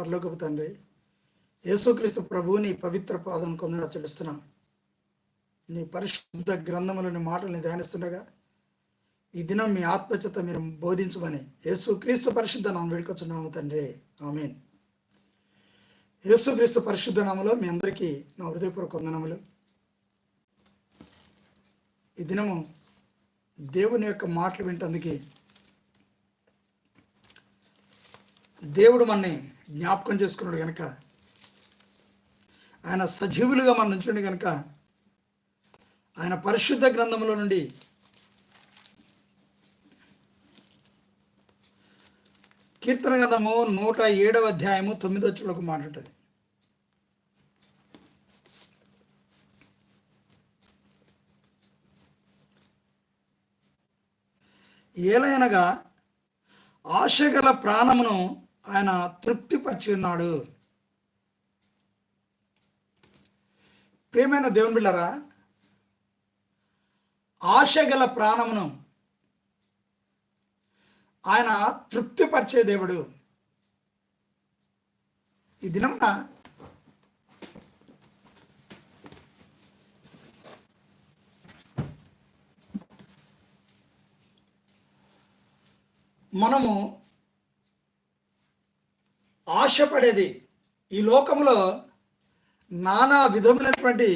పరలోకపు తండ్రి యేసుక్రీస్తు ప్రభువుని పవిత్ర పాదం కొందరు చెల్లిస్తున్నాం. నీ పరిశుద్ధ గ్రంథములని మాటల్ని ధ్యానిస్తుండగా ఈ దినం మీ ఆత్మచేత మీరు బోధించమని యేసుక్రీస్తు పరిశుద్ధ నామం వేడుకొచ్చున్నాము తండ్రి. ఆమెన్. యేసుక్రీస్తు పరిశుద్ధ నామలో మీ అందరికీ నా హృదయపూర్వక వందనములు. ఈ దినము దేవుని యొక్క మాటలు వింటందుకే దేవుడు మనని జ్ఞాపకం చేసుకున్నాడు కనుక ఆయన సజీవులుగా మన నుంచుండి కనుక ఆయన పరిశుద్ధ గ్రంథంలో నుండి కీర్తన గ్రంథము నూట ఏడవ అధ్యాయము తొమ్మిదో చులకు మాట్లాడుతుంది ఏలైనగా ఆశగల ప్రాణమును ఆయన తృప్తిపరిచి ఉన్నాడు. ప్రేమైన దేవుని బిళ్ళరా ఆశగల ప్రాణమును ఆయన తృప్తిపరిచే దేవుడు. ఈ దినమున మనము ఆశపడేది. ఈ లోకంలో నానా విధములైనటువంటి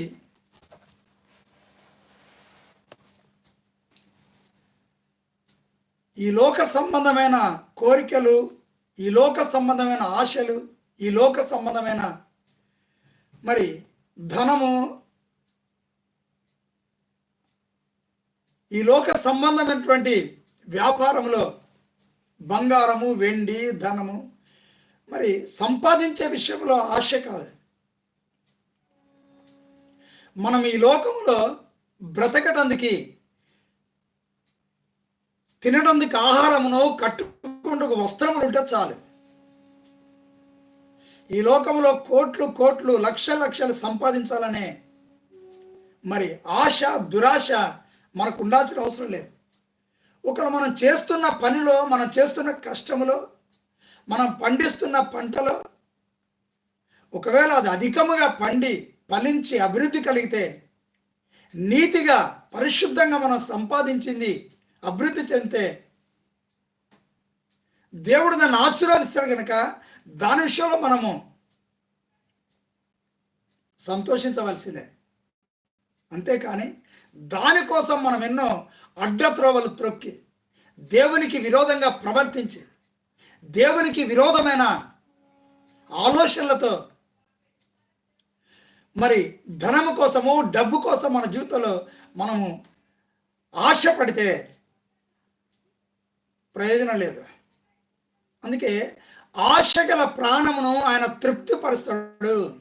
ఈ లోక సంబంధమైన కోరికలు ఈ లోక సంబంధమైన ఆశలు ఈ లోక సంబంధమైన మరి ధనము ఈ లోక సంబంధమైనటువంటి వ్యాపారంలో బంగారము వెండి ధనము మరి సంపాదించే విషయంలో ఆశ కాదు. మనం ఈ లోకంలో బ్రతకటానికి తినడానికి ఆహారమును కట్టుకుంటూ వస్త్రములు ఉంటే చాలు. ఈ లోకంలో కోట్లు కోట్లు లక్ష లక్షలు సంపాదించాలనే మరి ఆశ దురాశ మనకు ఉండాల్సిన అవసరం లేదు. ఒకరు మనం చేస్తున్న పనిలో మనం చేస్తున్న కష్టములో మనం పండిస్తున్న పంటలో ఒకవేళ అది అధికముగా పండి ఫలించి అభివృద్ధి కలిగితే నీతిగా పరిశుద్ధంగా మనం సంపాదించింది అభివృద్ధి చెందితే దేవుడు దాన్ని ఆశీర్వదిస్తాడు కనుక దాని విషయంలో మనము సంతోషించవలసిందే. అంతేకాని దానికోసం మనం ఎన్నో అడ్డత్రోవలు త్రొక్కి దేవునికి విరోధంగా ప్రవర్తించి దేవునికి విరోధమైన ఆలోచనలతో మరి ధనము కోసము డబ్బు కోసం మన జీవితంలో మనము ఆశపడితే ప్రయోజనం లేదు. అందుకే ఆశ గల ప్రాణమును ఆయన తృప్తిపరుస్తాడు.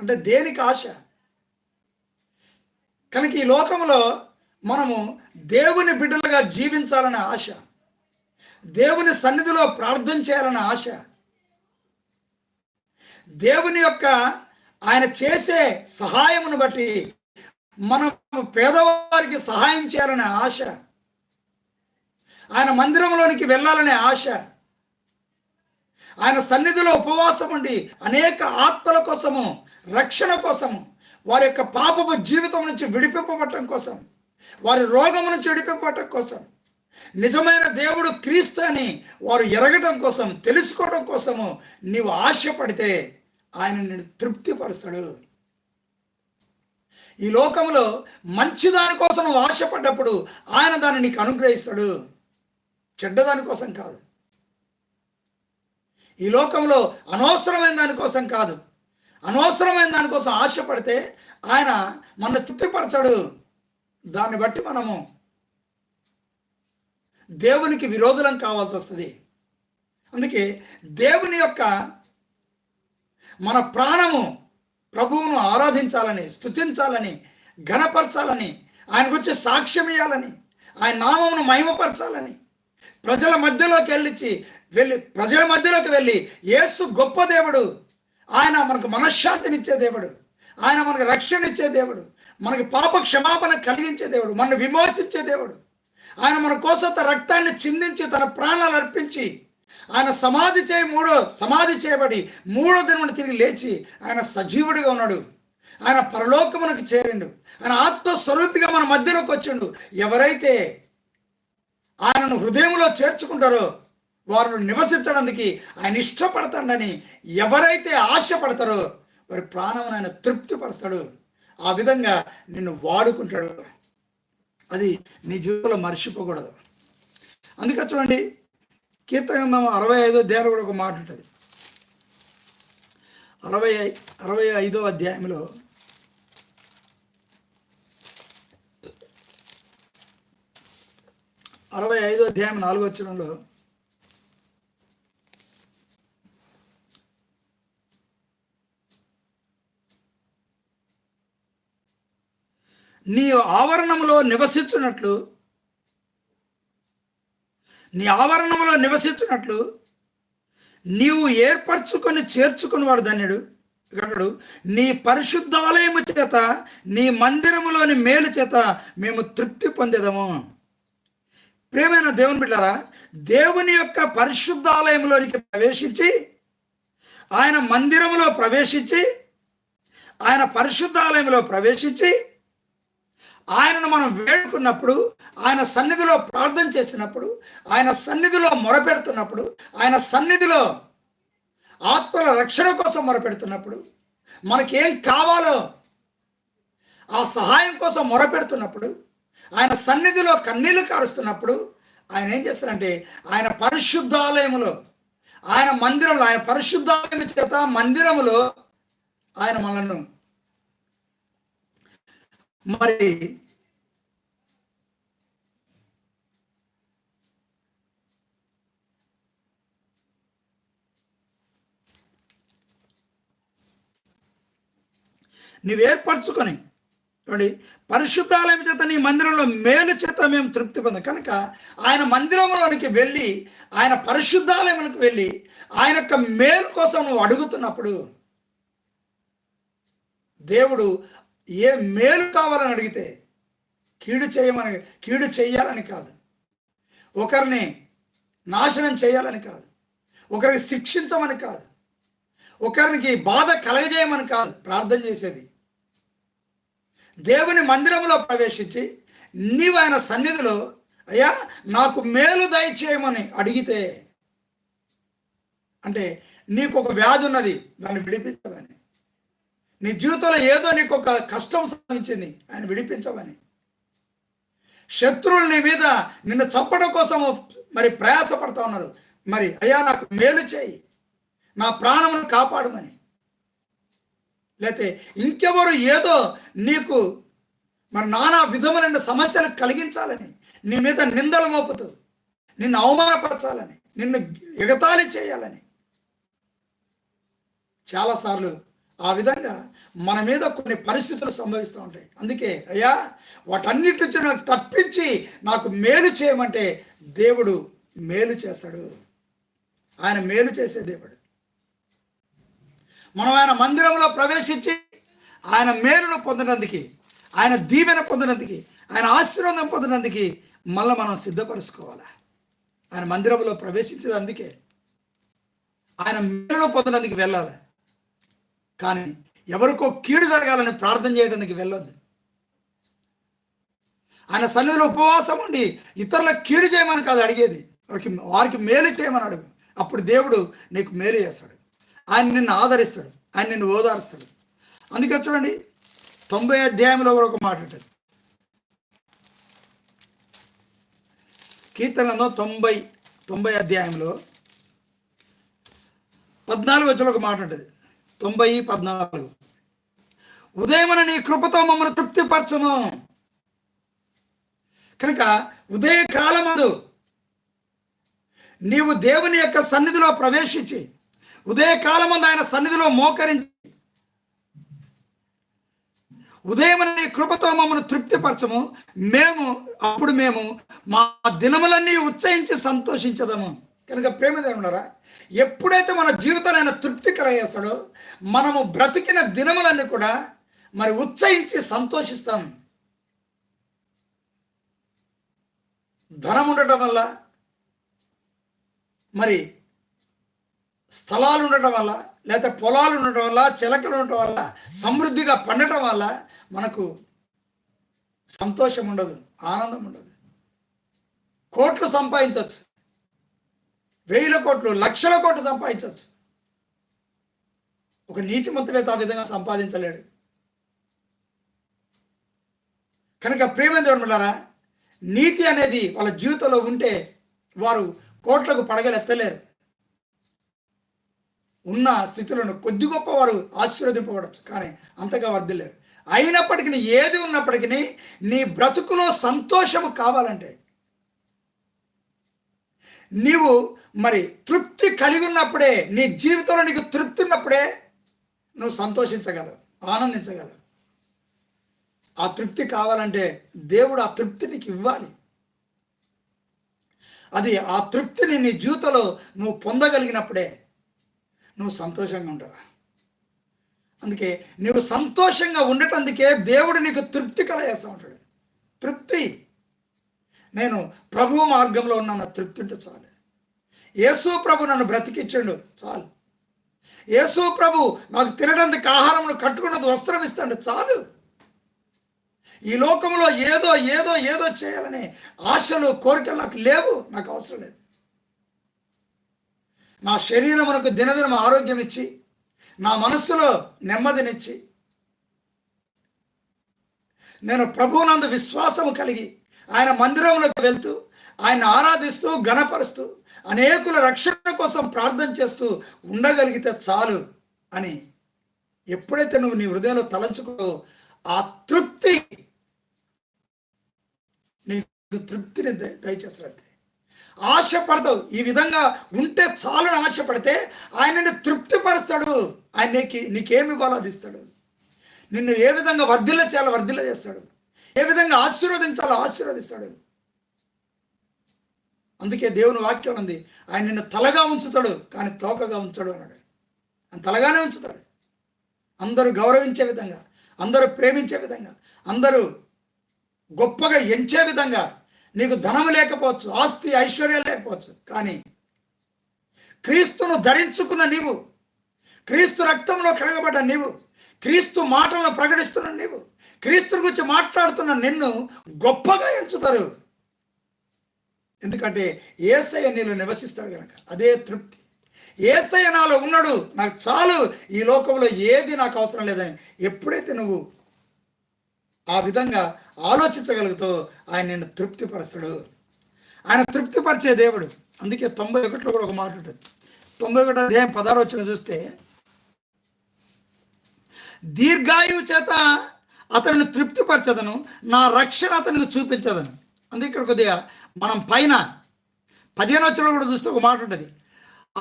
అంటే దేనికి ఆశ? కనుక ఈ లోకంలో మనము దేవుని బిడ్డలుగా జీవించాలనే ఆశ. దేవుని సన్నిధిలో ప్రార్థన చేయాలనే ఆశ. దేవుని యొక్క ఆయన చేసే సహాయమును బట్టి మనం పేదవారికి సహాయం చేయాలనే ఆశ. ఆయన మందిరంలోనికి వెళ్ళాలనే ఆశ. ఆయన సన్నిధిలో ఉపవాసం ఉండి అనేక ఆత్మల కోసము రక్షణ కోసము వారి యొక్క పాపపు జీవితం నుంచి విడిపింపబడటం కోసం వారి రోగం నుంచి విడిపింపబడటం కోసం నిజమైన దేవుడు క్రీస్తు అని వారు ఎరగటం కోసం తెలుసుకోవడం కోసము నీవు ఆశపడితే ఆయన నేను తృప్తిపరుస్తాడు. ఈ లోకంలో మంచి దానికోసం నువ్వు ఆశపడ్డప్పుడు ఆయన దాన్ని నీకు అనుగ్రహిస్తాడు. చెడ్డదాని కోసం కాదు. ఈ లోకంలో అనవసరమైన దానికోసం కాదు. అనవసరమైన దానికోసం ఆశపడితే ఆయన మన తృప్తిపరచడు. దాన్ని బట్టి మనము దేవునికి విరోధులం కావాల్సి వస్తుంది. అందుకే దేవుని యొక్క మన ప్రాణము ప్రభువును ఆరాధించాలని స్తుతించాలని ఘనపరచాలని ఆయన గురించి సాక్ష్యం ఇవ్వాలని ఆయన నామమును మహిమపరచాలని ప్రజల మధ్యలోకి వెళ్ళిచ్చి వెళ్ళి ప్రజల మధ్యలోకి వెళ్ళి యేసు గొప్ప దేవుడు ఆయన మనకు మనశ్శాంతినిచ్చే దేవుడు ఆయన మనకు రక్షణ ఇచ్చే దేవుడు మనకి పాప క్షమాపణ కలిగించే దేవుడు మనల్ని విమోచించే దేవుడు ఆయన మన కోసం తన రక్తాన్ని చిందించి తన ప్రాణాలు అర్పించి ఆయన సమాధి చేయి మూడో సమాధి చేయబడి మూడో దినమున తిరిగి లేచి ఆయన సజీవుడిగా ఉన్నాడు. ఆయన పరలోకమునకు చేరిండు. ఆయన ఆత్మస్వరూపిగా మన మధ్యలోకి వచ్చిండు. ఎవరైతే ఆయనను హృదయంలో చేర్చుకుంటారో వారు నివసించడానికి ఆయన ఇష్టపడతాడని ఎవరైతే ఆశపడతారో వారి ప్రాణమును ఆయన తృప్తిపరుస్తాడు. ఆ విధంగా నిన్ను వాడుకుంటాడు. అది నీ జీవితంలో మర్చిపోకూడదు. అందుకే చూడండి కీర్తగంధం అరవై ఐదో అధ్యాయంలో కూడా ఒక మాట ఉంటుంది. అరవై ఐ- అరవై ఐదో అధ్యాయంలో అరవై ఐదో అధ్యాయం నాలుగో వచ్చరంలో నీ ఆవరణములో నివసించున్నట్లు నీ ఆవరణములో నివసించున్నట్లు నీవు ఏర్పరచుకొని చేర్చుకుని వాడు ధన్యుడు. ఇక్కడ నీ పరిశుద్ధాలయము చేత నీ మందిరములోని మేలు చేత మేము తృప్తి పొందేదము. ప్రేమైన దేవుని బిడ్డారా దేవుని యొక్క పరిశుద్ధాలయంలోనికి ప్రవేశించి ఆయన మందిరములో ప్రవేశించి ఆయన పరిశుద్ధాలయంలో ప్రవేశించి ఆయనను మనం వేడుకున్నప్పుడు ఆయన సన్నిధిలో ప్రార్థన చేసినప్పుడు ఆయన సన్నిధిలో మొరపెడుతున్నప్పుడు ఆయన సన్నిధిలో ఆత్మల రక్షణ కోసం మొరపెడుతున్నప్పుడు మనకేం కావాలో ఆ సహాయం కోసం మొరపెడుతున్నప్పుడు ఆయన సన్నిధిలో కన్నీళ్ళు కారుస్తున్నప్పుడు ఆయన ఏం చేస్తారంటే ఆయన పరిశుద్ధాలయములో ఆయన మందిరంలో ఆయన పరిశుద్ధాలయం చేత మందిరములో ఆయన మనల్ని మరి నీవు ఏర్పరచుకొని చూడండి పరిశుద్ధాలయం చేత నీ మందిరంలో మేలు చేత మేము తృప్తి పొందాం. కనుక ఆయన మందిరంలోనికి వెళ్ళి ఆయన పరిశుద్ధాలయంలోకి వెళ్ళి ఆయన యొక్క మేలు కోసం నువ్వు అడుగుతున్నప్పుడు దేవుడు ఏ మేలు కావాలని అడిగితే కీడు చేయమని కీడు చేయాలని కాదు. ఒకరిని నాశనం చేయాలని కాదు. ఒకరికి శిక్షించమని కాదు. ఒకరికి బాధ కలగజేయమని కాదు ప్రార్థన చేసేది. దేవుని మందిరంలో ప్రవేశించి నీవు ఆయన సన్నిధిలో అయ్యా నాకు మేలు దయచేయమని అడిగితే అంటే నీకు ఒక వ్యాధి ఉన్నది దాన్ని విడిపించమని. నీ జీవితంలో ఏదో నీకు ఒక కష్టం సంభవించింది ఆయన విడిపించమని. శత్రువులు నీ మీద నిన్ను చంపడం కోసం మరి ప్రయాసపడతా ఉన్నారు. మరి అయ్యా నాకు మేలు చేయి. నా ప్రాణమును కాపాడమని. లేతే ఇంకెవరు ఏదో నీకు మరి నానా విధములైన సమస్యలు కలిగించాలని నీ మీద నిందలు మోపుతూ నిన్ను అవమానపరచాలని నిన్ను ఎగతాళి చేయాలని. చాలాసార్లు ఆ విధంగా మన మీద కొన్ని పరిస్థితులు సంభవిస్తూ ఉంటాయి. అందుకే అయ్యా వాటన్నిటి నుంచి నాకు తప్పించి నాకు మేలు చేయమంటే దేవుడు మేలు చేస్తాడు. ఆయన మేలు చేసే దేవుడు. మనం ఆయన మందిరంలో ప్రవేశించి ఆయన మేలును పొందినందుకు ఆయన దీవెన పొందినందుకు ఆయన ఆశీర్వాదం పొందినందుకు మళ్ళీ మనం సిద్ధపరుచుకోవాలి? ఆయన మందిరంలో ప్రవేశించేది అందుకే. ఆయన మేలును పొందినందుకు వెళ్ళాలి? కానీ ఎవరికో కీడు జరగాలని ప్రార్థన చేయడానికి వెళ్ళొద్దు. ఆయన సన్నిధిలో ఉపవాసం ఉండి ఇతరుల కీడు చేయమని కాదు అడిగేది. వారికి వారికి మేలు చేయమని అడుగు. అప్పుడు దేవుడు నీకు మేలు చేస్తాడు. ఆయన నిన్ను ఆదరిస్తాడు. ఆయన నిన్ను ఓదారుస్తాడు. అందుకే చూడండి తొంభై అధ్యాయంలో కూడా ఒక మాట ఉంటుంది. కీర్తనలో తొంభై తొంభై అధ్యాయంలో పద్నాలుగు వచ్చిన ఒక మాట ఉంటుంది. తొంభై పద్నాలుగు. ఉదయమున నీ కృపతో మమ్మల్ని తృప్తిపరచము. కనుక ఉదయకాలమందు నీవు దేవుని యొక్క సన్నిధిలో ప్రవేశించి ఉదయకాలమందు ఆయన సన్నిధిలో మోకరించి ఉదయం నీ కృపతో మమ్మల్ని తృప్తిపరచము. మేము అప్పుడు మేము మా దినములన్నీ ఉత్సహించి సంతోషించదము. కనుక ప్రేమ దేవుడారా ఎప్పుడైతే మన జీవితాన్ని ఆయన తృప్తి కలగేస్తాడో మనము బ్రతికిన దినములన్నీ కూడా మరి ఉత్సహించి సంతోషిస్తాం. ధనం ఉండటం వల్ల మరి స్థలాలు ఉండటం వల్ల లేకపోతే పొలాలు ఉండటం వల్ల చిలకలు ఉండటం వల్ల సమృద్ధిగా పండటం వల్ల మనకు సంతోషం ఉండదు ఆనందం ఉండదు. కోట్లు సంపాదించవచ్చు. వేల కోట్లు లక్షల కోట్లు సంపాదించవచ్చు. ఒక నీతిమంతుడైతే ఆ విధంగా సంపాదించలేడు. కనుక ప్రేమ దేవుడులారా నీతి అనేది వాళ్ళ జీవితంలో ఉంటే వారు కోట్లకు పడగలెత్తలేరు ఉన్న స్థితులను కొద్ది గొప్ప వారు ఆశీర్వదింపబడచ్చు కానీ అంతగా వర్దిలేరు అయినప్పటికీ ఏది ఉన్నప్పటికీ నీ బ్రతుకులో సంతోషము కావాలంటే నీవు మరి తృప్తి కలిగి ఉన్నప్పుడే నీ జీవితంలో నీకు తృప్తి ఉన్నప్పుడే నువ్వు సంతోషించగలవు ఆనందించగలవు. ఆ తృప్తి కావాలంటే దేవుడు ఆ తృప్తి నీకు ఇవ్వాలి. అది ఆ తృప్తిని నీ జీవితంలో నువ్వు పొందగలిగినప్పుడే నువ్వు సంతోషంగా ఉండవు అందుకే నువ్వు సంతోషంగా ఉండటందుకే దేవుడు నీకు తృప్తి కలగేస్తూ ఉంటాడు. తృప్తి. నేను ప్రభువు మార్గంలో ఉన్నాను తృప్తి ఉంటే చాలు. యేసు ప్రభు నన్ను బ్రతికించండు చాలు. యేసు ప్రభు నాకు తినడానికి ఆహారం కట్టుకున్నది వస్త్రం ఇస్తాడు. చాలు. ఈ లోకంలో ఏదో ఏదో ఏదో చేయాలనే ఆశలు కోరికలు నాకు లేవు. నాకు అవసరం లేదు. నా శరీరమునకు దినదినం ఆరోగ్యం ఇచ్చి నా మనస్సులో నెమ్మదినిచ్చి నేను ప్రభువునందు విశ్వాసము కలిగి ఆయన మందిరంలోకి వెళ్తూ ఆయన ఆరాధిస్తూ గణపరుస్తూ అనేకుల రక్షణ కోసం ప్రార్థన చేస్తూ ఉండగలిగితే చాలు అని ఎప్పుడైతే నువ్వు నీ హృదయంలో తలంచుకో ఆ తృప్తి నీకు తృప్తిని దయ- ఆశపడతావు. ఈ విధంగా ఉంటే చాలని ఆశపడితే ఆయనని తృప్తిపరుస్తాడు. ఆయన నీకు నీకేమి ఇవ్వాలో అది ఇస్తాడు. నిన్ను ఏ విధంగా వర్ధిల్ల చేయాలో వర్ధిల్ల చేస్తాడు ఏ విధంగా ఆశీర్వదించాలో ఆశీర్వదిస్తాడు. అందుకే దేవుని వాక్యం ఉంది. ఆయన నిన్ను తలగా ఉంచుతాడు కానీ తోకగా ఉంచాడు అన్నాడు ఆయన. తలగానే ఉంచుతాడు. అందరూ గౌరవించే విధంగా అందరూ ప్రేమించే విధంగా అందరూ గొప్పగా ఎంచే విధంగా నీకు ధనం లేకపోవచ్చు ఆస్తి ఐశ్వర్యం లేకపోవచ్చు కానీ క్రీస్తును ధరించుకున్న నీవు క్రీస్తు రక్తంలో కడగబడ్డ నీవు క్రీస్తు మాటలను ప్రకటిస్తున్న నీవు క్రీస్తు గురించి మాట్లాడుతున్న నిన్ను గొప్పగా ఎంచుతారు. ఎందుకంటే ఏసయ్య నేను నివసిస్తాడు కనుక అదే తృప్తి. ఏసయ నాలో ఉన్నాడు నాకు చాలు ఈ లోకంలో ఏది నాకు అవసరం లేదని ఎప్పుడైతే నువ్వు ఆ విధంగా ఆలోచించగలుగుతావు ఆయన నిన్ను తృప్తిపరచడు ఆయన తృప్తిపరిచే దేవుడు. అందుకే తొంభై ఒకటిలో కూడా ఒక మాట ఉంటుంది. తొంభై ఒకటి అధ్యాయం పదహారు వచ్చిన చూస్తే దీర్ఘాయువు చేత అతనిని తృప్తిపరచదను నా రక్షణ అతనికి చూపించదను. అందుకే ఇక్కడ కొద్దిగా మనం పైన పదిహేను వచ్చిన కూడా చూస్తే ఒక మాట ఉంటుంది.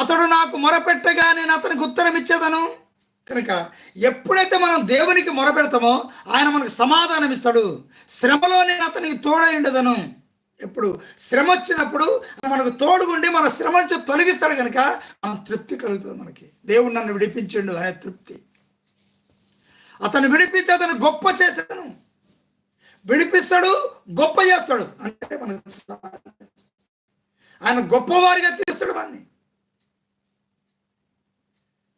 అతడు నాకు మొరపెట్టగా నేను అతనికి ఉత్తరం ఇచ్చేదను. కనుక ఎప్పుడైతే మనం దేవునికి మొరపెడతామో ఆయన మనకు సమాధానం ఇస్తాడు. శ్రమలో నేను అతనికి తోడై ఉండదను. ఎప్పుడు శ్రమ వచ్చినప్పుడు మనకు తోడుగుండి మన శ్రమ నుంచి తొలగిస్తాడు కనుక మనం తృప్తి కలుగుతుంది మనకి. దేవుడు నన్ను విడిపించిండు అనే తృప్తి. అతను విడిపించి అతను గొప్ప చేశాను విడిపిస్తాడు గొప్ప చేస్తాడు. అంటే మనకు ఆయన గొప్పవారిగా తీస్తాడు మనని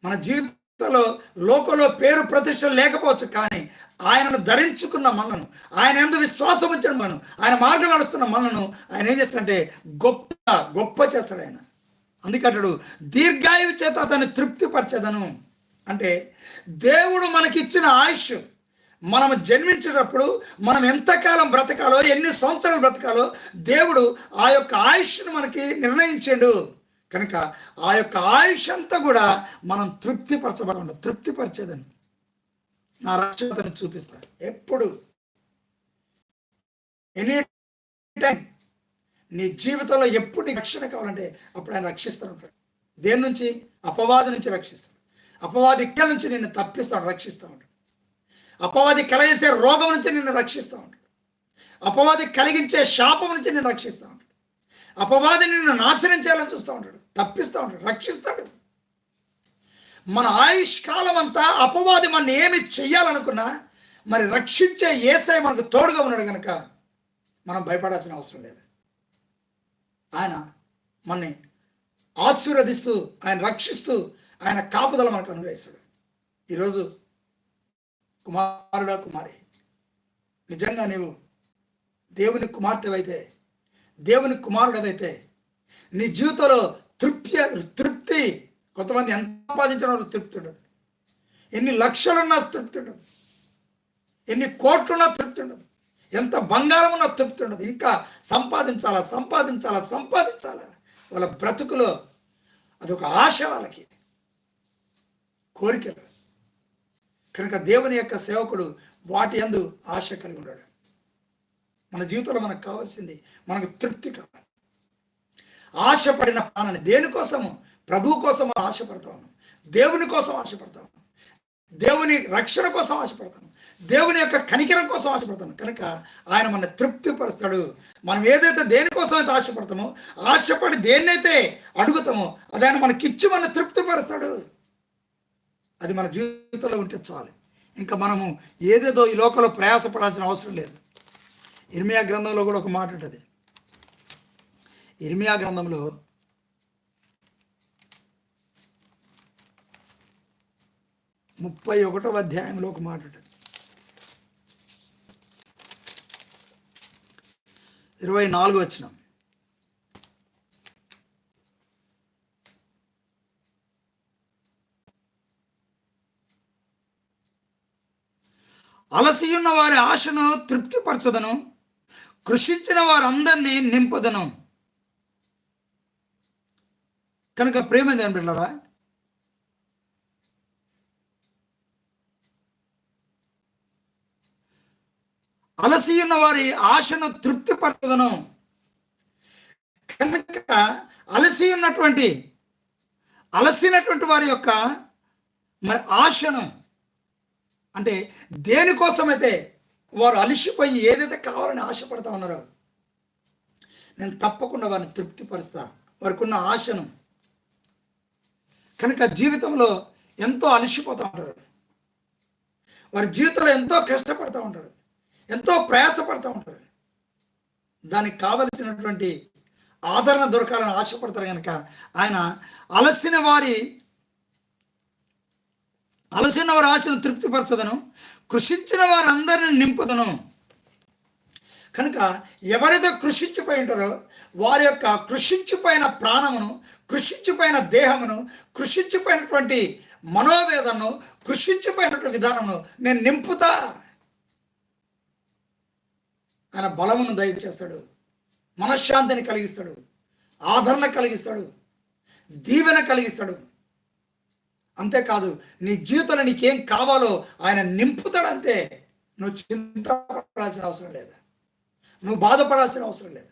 మన జీవితంలో లోకంలో పేరు ప్రతిష్టలు లేకపోవచ్చు కానీ ఆయనను ధరించుకున్న మనను ఆయన ఎందు విశ్వాసం ఉంచిన మనం ఆయన మార్గం నడుస్తున్న మనను ఆయన ఏం చేస్తాడంటే గొప్ప గొప్ప చేస్తాడు ఆయన. అందుకంటాడు దీర్ఘాయువు చేత అతన్ని తృప్తిపరచదను. అంటే దేవుడు మనకిచ్చిన ఆయుష్. మనం జన్మించేటప్పుడు మనం ఎంతకాలం బ్రతకాలో ఎన్ని సంవత్సరాలు బ్రతకాలో దేవుడు ఆ యొక్క ఆయుష్ను మనకి నిర్ణయించాడు. కనుక ఆ యొక్క ఆయుష్ అంతా కూడా మనం తృప్తిపరచబడ తృప్తిపరిచేదని. నా రక్షతను చూపిస్తా. ఎప్పుడు? Any time. నీ జీవితంలో ఎప్పుడు నీకు రక్షణ కావాలంటే అప్పుడు ఆయన రక్షిస్తాను దేని నుంచి? అపవాది నుంచి రక్షిస్తాడు. అపవాది ఇక్కడ నుంచి నిన్ను తప్పిస్తాడు రక్షిస్తూ ఉంటాడు అపవాది కలగేసే రోగం నుంచి నిన్ను రక్షిస్తూ ఉంటాడు. అపవాది కలిగించే శాపం నుంచి నిన్ను రక్షిస్తూ ఉంటాడు. అపవాది నిన్ను నాశనం చేయాలని చూస్తూ ఉంటాడు. తప్పిస్తూ ఉంటాడు. రక్షిస్తాడు. మన ఆయుష్ కాలం అంతా అపవాది మన ఏమి చెయ్యాలనుకున్నా మరి రక్షించే ఏసై మనకు తోడుగా ఉన్నాడు కనుక మనం భయపడాల్సిన అవసరం లేదు. ఆయన మనని ఆశీర్వదిస్తూ ఆయన రక్షిస్తూ ఆయన కాపుదల మనకు అనుగ్రహిస్తాడు. ఈరోజు కుమారుడా కుమారి. నిజంగా నీవు దేవుని కుమార్తెవైతే దేవుని కుమారుడవైతే నీ జీవితంలో తృప్తి తృప్తి కొంతమంది ఎంత సంపాదించడం తృప్తి ఉండదు. ఎన్ని లక్షలున్నా తృప్తి ఉండదు. ఎన్ని కోట్లున్నా తృప్తి ఉండదు. ఎంత బంగారం ఉన్నా తృప్తి ఉండదు. ఇంకా సంపాదించాలా సంపాదించాలా సంపాదించాలా? వాళ్ళ బ్రతుకులో అదొక ఆశ వాళ్ళకి. కోరికలు. కనుక దేవుని యొక్క సేవకుడు వాటి అందు ఆశ కలిగి ఉన్నాడు. మన జీవితంలో మనకు కావాల్సింది మనకు తృప్తి కావాలి. ఆశపడిన ప్రాణాన్ని దేనికోసము ప్రభు కోసం ఆశపడతాను దేవుని కోసం ఆశపడతాను దేవుని రక్షణ కోసం ఆశపడతాను దేవుని యొక్క కనికరం కోసం ఆశపడతాను కనుక ఆయన మన తృప్తిపరుస్తాడు. మనం ఏదైతే దేనికోసం అయితే ఆశపడతామో ఆశపడి దేన్నైతే అడుగుతామో అది ఆయన మనకిచ్చి మన తృప్తిపరుస్తాడు. అది మన జీవితంలో ఉంటే చాలు. ఇంకా మనము ఏదేదో ఈ లోకంలో ప్రయాసపడాల్సిన అవసరం లేదు. ఇర్మియా గ్రంథంలో కూడా ఒక మాట ఉంటుంది. ఇర్మియా గ్రంథంలో ముప్పై ఒకటో అధ్యాయంలో ఒక మాట ఉంటుంది. ఇరవై నాలుగు వచ్చినాం అలసి ఉన్న వారి ఆశను తృప్తిపరచదను కృషించిన వారందరినీ నింపదను. కనుక ప్రేమ దేని బిడ్డరా అలసి ఉన్న వారి ఆశను తృప్తిపరచదను. కనుక అలసి ఉన్నటువంటి అలసినటువంటి వారి యొక్క మరి ఆశను అంటే దేనికోసమైతే వారు అలిసిపోయి ఏదైతే కావాలని ఆశపడతా ఉన్నారో నేను తప్పకుండా వారిని తృప్తిపరుస్తా. వారికి ఉన్న ఆశను. కనుక జీవితంలో ఎంతో అలిసిపోతూ ఉంటారు. వారి జీవితంలో ఎంతో కష్టపడుతూ ఉంటారు. ఎంతో ప్రయాసపడుతూ ఉంటారు. దానికి కావలసినటువంటి ఆదరణ దొరకాలని ఆశపడతారు కనుక ఆయన అలసిన వారి అలసిన వారి ఆశను తృప్తిపరచదను కృషించిన వారందరిని నింపదను. కనుక ఎవరైతే కృషించిపోయి ఉంటారో వారి యొక్క కృషించిపోయిన ప్రాణమును కృషించిపోయిన దేహమును కృషించిపోయినటువంటి మనోవేదనను కృషించిపోయినటువంటి విధానమును నేను నింపుతా. ఆయన బలమును దయచేస్తాడు మనశ్శాంతిని కలిగిస్తాడు ఆదరణ కలిగిస్తాడు దీవెన కలిగిస్తాడు. అంతేకాదు నీ జీవితంలో నీకేం కావాలో ఆయన నింపుతాడంతే నువ్వు చింతపడాల్సిన అవసరం లేదు. నువ్వు బాధపడాల్సిన అవసరం లేదు.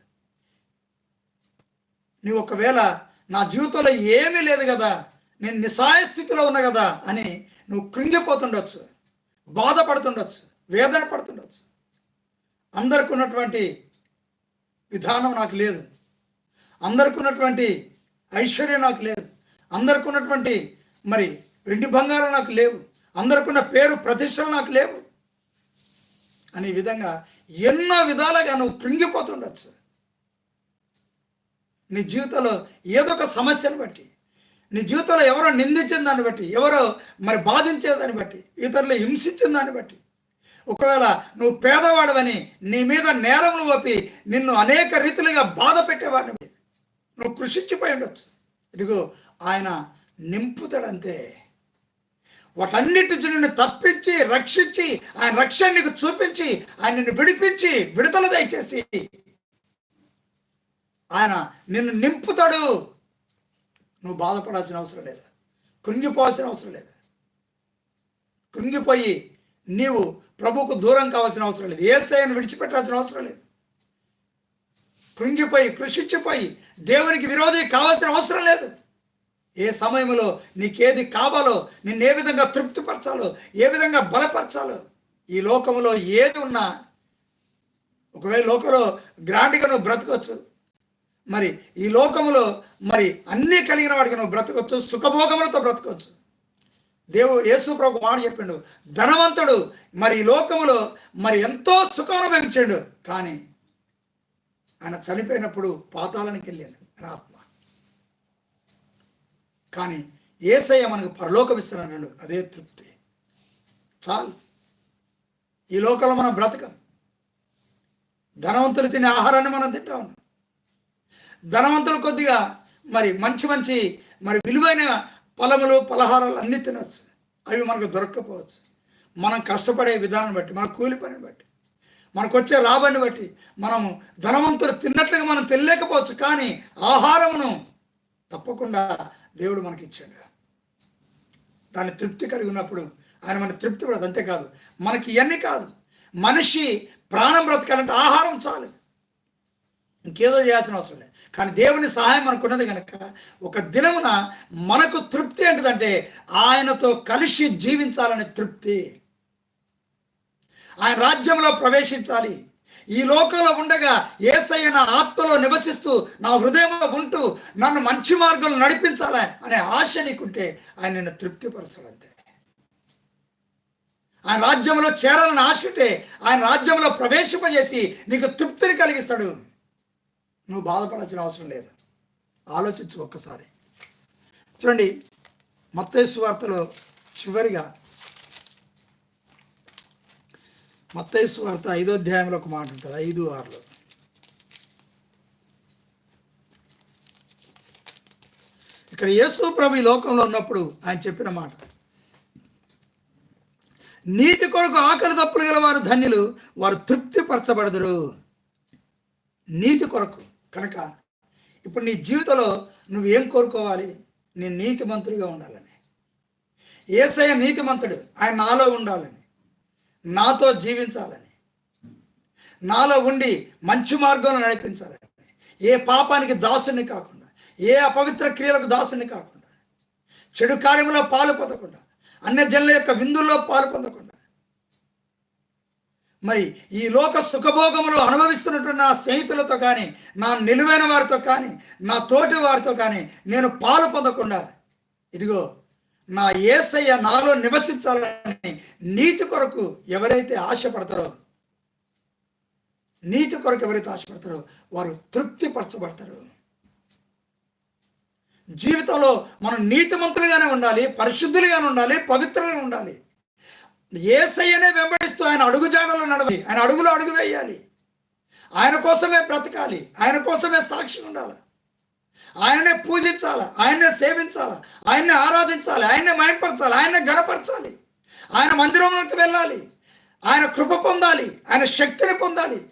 నువ్వు ఒకవేళ నా జీవితంలో ఏమీ లేదు కదా నేను నిస్సాయ స్థితిలో ఉన్నా కదా అని నువ్వు కృంగిపోతుండొచ్చు బాధపడుతుండొచ్చు వేదన పడుతుండొచ్చు. అందరికి ఉన్నటువంటి విధానం నాకు లేదు. అందరికి ఉన్నటువంటి ఐశ్వర్యం నాకు లేదు. అందరికి ఉన్నటువంటి మరి వెండి బంగారం నాకు లేవు. అందరికున్న పేరు ప్రతిష్టలు నాకు లేవు. అనే విధంగా ఎన్నో విధాలుగా నువ్వు కృంగిపోతుండొచ్చు. నీ జీవితంలో ఏదో ఒక సమస్యను బట్టి నీ జీవితంలో ఎవరో నిందించిన దాన్ని బట్టి ఎవరో మరి బాధించే దాన్ని బట్టి ఇతరులు హింసించిన దాన్ని బట్టి ఒకవేళ నువ్వు పేదవాడవని నీ మీద నేరములు ఒప్పి నిన్ను అనేక రీతిలుగా బాధ పెట్టేవాడిని. నువ్వు కృషించిపోయి ఉండొచ్చు. ఇదిగో ఆయన నింపుతాడంతే. వాటన్నిటి నుంచి నిన్ను తప్పించి రక్షించి ఆయన రక్షణ నీకు చూపించి ఆయన నిన్ను విడిపించి విడుదల దయచేసి. ఆయన నిన్ను నింపుతాడు. నువ్వు బాధపడాల్సిన అవసరం లేదు. కృంగిపోవాల్సిన అవసరం లేదు. కృంగిపోయి నీవు ప్రభుకు దూరం కావాల్సిన అవసరం లేదు. ఏసైను విడిచిపెట్టాల్సిన అవసరం లేదు. కృంగిపోయి కృషించిపోయి దేవునికి విరోధి కావాల్సిన అవసరం లేదు. ఏ సమయంలో నీకేది కావాలో నిన్ను ఏ విధంగా తృప్తిపరచాలో ఏ విధంగా బలపరచాలో ఈ లోకంలో ఏది ఉన్నా ఒకవేళ లోకంలో గ్రాండ్గా నువ్వు బ్రతకవచ్చు మరి ఈ లోకంలో మరి అన్నీ కలిగిన వాడికి నువ్వు బ్రతకవచ్చు సుఖభోగములతో బ్రతకవచ్చు దేవు యేసు ప్రభు మాట చెప్పిండు ధనవంతుడు మరి ఈ లోకములో మరి ఎంతో సుఖం అనుభవించాడు కానీ ఆయన చనిపోయినప్పుడు పాతాళానికి వెళ్ళాను ఆయన కానీ ఏసయ్య మనకు పరలోకం ఇస్తున్నాడు అదే తృప్తి. చాలు. ఈ లోకంలో మనం బ్రతకం. ధనవంతులు తినే ఆహారాన్ని మనం తింటా ఉన్నాం. ధనవంతులు కొద్దిగా మరి మంచి మంచి మరి విలువైన పొలములు పలహారాలు అన్నీ తినవచ్చు అవి మనకు దొరక్కపోవచ్చు. మనం కష్టపడే విధానం బట్టి మన కూలి పనిని బట్టి మనకు వచ్చే రాబడిని బట్టి మనము ధనవంతులు తిన్నట్లుగా మనం తెలియకపోవచ్చు కానీ ఆహారమును తప్పకుండా దేవుడు మనకి ఇచ్చాడు దాన్ని తృప్తి కలిగి ఉన్నప్పుడు ఆయన మన తృప్తి పడదు అంతేకాదు మనకి ఇవన్నీ కాదు. మనిషి ప్రాణం బ్రతకాలంటే ఆహారం చాలు. ఇంకేదో చేయాల్సిన అవసరం లేదు. కానీ దేవుని సహాయం మనకున్నది కనుక ఒక దినమున మనకు తృప్తి ఏంటిదంటే ఆయనతో కలిసి జీవించాలనే తృప్తి. ఆయన రాజ్యంలో ప్రవేశించాలి. ఈ లోకంలో ఉండగా ఏసయ్య నా ఆత్మలో నివసిస్తూ నా హృదయంలో ఉంటూ నన్ను మంచి మార్గంలో నడిపించాలి అనే ఆశ నీకుంటే ఆయన నిన్ను తృప్తిపరచడంతే. ఆయన రాజ్యంలో చేరాలని ఆశటే ఆయన రాజ్యంలో ప్రవేశింపజేసి నీకు తృప్తిని కలిగిస్తాడు. నువ్వు బాధపడాల్సిన అవసరం లేదు. ఆలోచించు ఒక్కసారి. చూడండి మత్తేసు వార్తలో చివరిగా మత్తైసు వార్త ఐదో అధ్యాయంలో ఒక మాట ఉంటుంది. ఐదు ఆరులో. ఇక్కడ యేసు ప్రభు ఈ లోకంలో ఉన్నప్పుడు ఆయన చెప్పిన మాట. నీతి కొరకు ఆకలి తప్పులు గల వారు ధన్యులు వారు తృప్తిపరచబడదురు. నీతి కొరకు. కనుక ఇప్పుడు నీ జీవితంలో నువ్వేం కోరుకోవాలి? నేను నీతిమంతుడిగా ఉండాలని. ఏసయ్య నీతిమంతుడు. ఆయన నాలో ఉండాలని. నాతో జీవించాలని. నాలో ఉండి మంచి మార్గంలో నడిపించాలని. ఏ పాపానికి దాసుని కాకుండా ఏ అపవిత్ర క్రియలకు దాసుని కాకుండా చెడు కార్యంలో పాలు పొందకుండా అన్య జనుల యొక్క విందుల్లో పాలు పొందకుండా. మరి ఈ లోక సుఖభోగములు అనుభవిస్తున్నటువంటి నా స్నేహితులతో కానీ నా నిలువైన వారితో కానీ నా తోటి వారితో కానీ నేను పాలు పొందకుండా ఇదిగో నా ఏసయ్య నాలో నివసించాలని నీతి కొరకు ఎవరైతే ఆశపడతారో నీతి కొరకు ఎవరైతే ఆశపడతారో వారు తృప్తిపరచబడతారు. జీవితంలో మనం నీతిమంతులుగానే ఉండాలి పరిశుద్ధులుగానే ఉండాలి పవిత్రంగా ఉండాలి. ఏసయ్యనే వెంబడిస్తూ ఆయన అడుగుజాడలో నడవాలి ఆయన అడుగులో అడుగు వేయాలి. ఆయన కోసమే బ్రతకాలి ఆయన కోసమే సాక్షి ఉండాలి. ఆయననే పూజించాలి? ఆయన్నే సేవించాలి? ఆయన్నే ఆరాధించాలి? ఆయన్నే మయంపరచాలి? ఆయన్నే గణపరచాలి? ఆయన మందిరంలోకి వెళ్ళాలి? ఆయన కృప పొందాలి? ఆయన శక్తిని పొందాలి?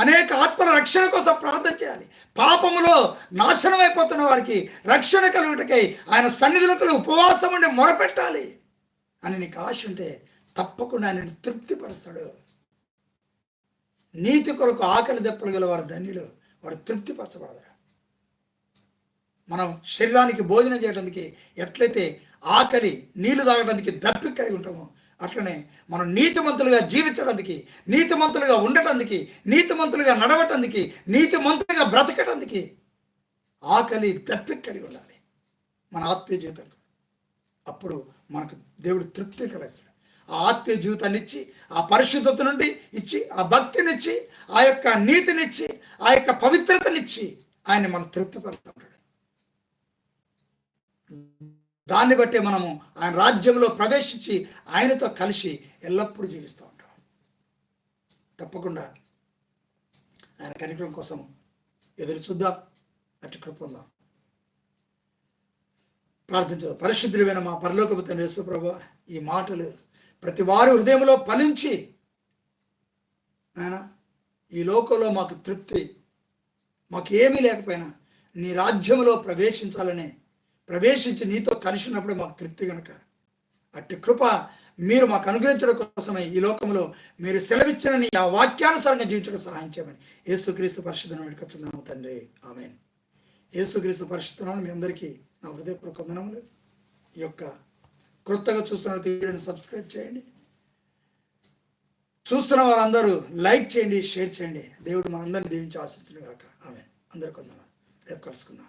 అనేక ఆత్మల రక్షణ కోసం ప్రార్థన చేయాలి. పాపములో నాశనం అయిపోతున్న వారికి రక్షణ కలుగుటకై ఆయన సన్నిధులకు ఉపవాసం ఉండి మొరపెట్టాలి. అని నీకు ఆశ ఉంటే తప్పకుండా ఆయన తృప్తిపరుస్తాడు. నీతి కొరకు ఆకలి దెప్పలు గల వారు ధన్యులు. వారు తృప్తిపరచబడతారు మనం శరీరానికి భోజనం చేయడానికి ఎట్లయితే ఆకలి నీళ్ళు తాగడానికి దప్పిక కలిగి ఉంటామో అట్లనే మనం నీతిమంతులుగా జీవించడానికి నీతిమంతులుగా ఉండటానికి నీతిమంతులుగా నడవటానికి నీతిమంతులుగా బ్రతకటానికి ఆకలి దప్పిక కలిగి ఉండాలి. మన ఆత్మీయ జీవితం అప్పుడు మనకు దేవుడు తృప్తి కలిస్తాడు ఆ ఆత్మీయ జీవితాన్ని ఇచ్చి ఆ పరిశుద్ధత నుండి ఇచ్చి ఆ భక్తినిచ్చి ఆ యొక్క నీతినిచ్చి ఆ యొక్క పవిత్రతనిచ్చి ఆయన మనం తృప్తిపరుస్తాం. దాన్ని బట్టే మనము ఆయన రాజ్యంలో ప్రవేశించి ఆయనతో కలిసి ఎల్లప్పుడూ జీవిస్తూ ఉంటాం. తప్పకుండా ఆయన కనికరం కోసం ఎదురు చూద్దాం. అటు కృపొందాం ప్రార్థించదు పరిశుద్ధమైన మా పరలోకపు తండ్రి ఈ మాటలు ప్రతి వారి హృదయంలో ఫలించి ఆయన ఈ లోకంలో మాకు తృప్తి మాకు ఏమీ లేకపోయినా నీ రాజ్యంలో ప్రవేశించాలనే ప్రవేశించి నీతో కలిసి ఉన్నప్పుడు మాకు తృప్తి కనుక అట్టి కృప మీరు మాకు అనుగ్రహించడం కోసమే ఈ లోకంలో మీరు సెలవిచ్చిన నీ ఆ వాక్యానుసారంగా జీవించడం సహాయం చేయమని. యేసుక్రీస్తు పరిశుద్ధనం వెనుకొచ్చున్నాము తండ్రి. ఆమె యేసుక్రీస్తు పరిశుద్ధనాలు మీ అందరికీ నా హృదయపూర్వక వందనములు. ఈ యొక్క క్రొత్తగా చూస్తున్న వీడియోని సబ్స్క్రైబ్ చేయండి. చూస్తున్న వారందరూ లైక్ చేయండి షేర్ చేయండి. దేవుడు మనందరినీ దీవించి ఆశించిన కాక ఆమె అందరికొందా రేపు కలుసుకుందాం.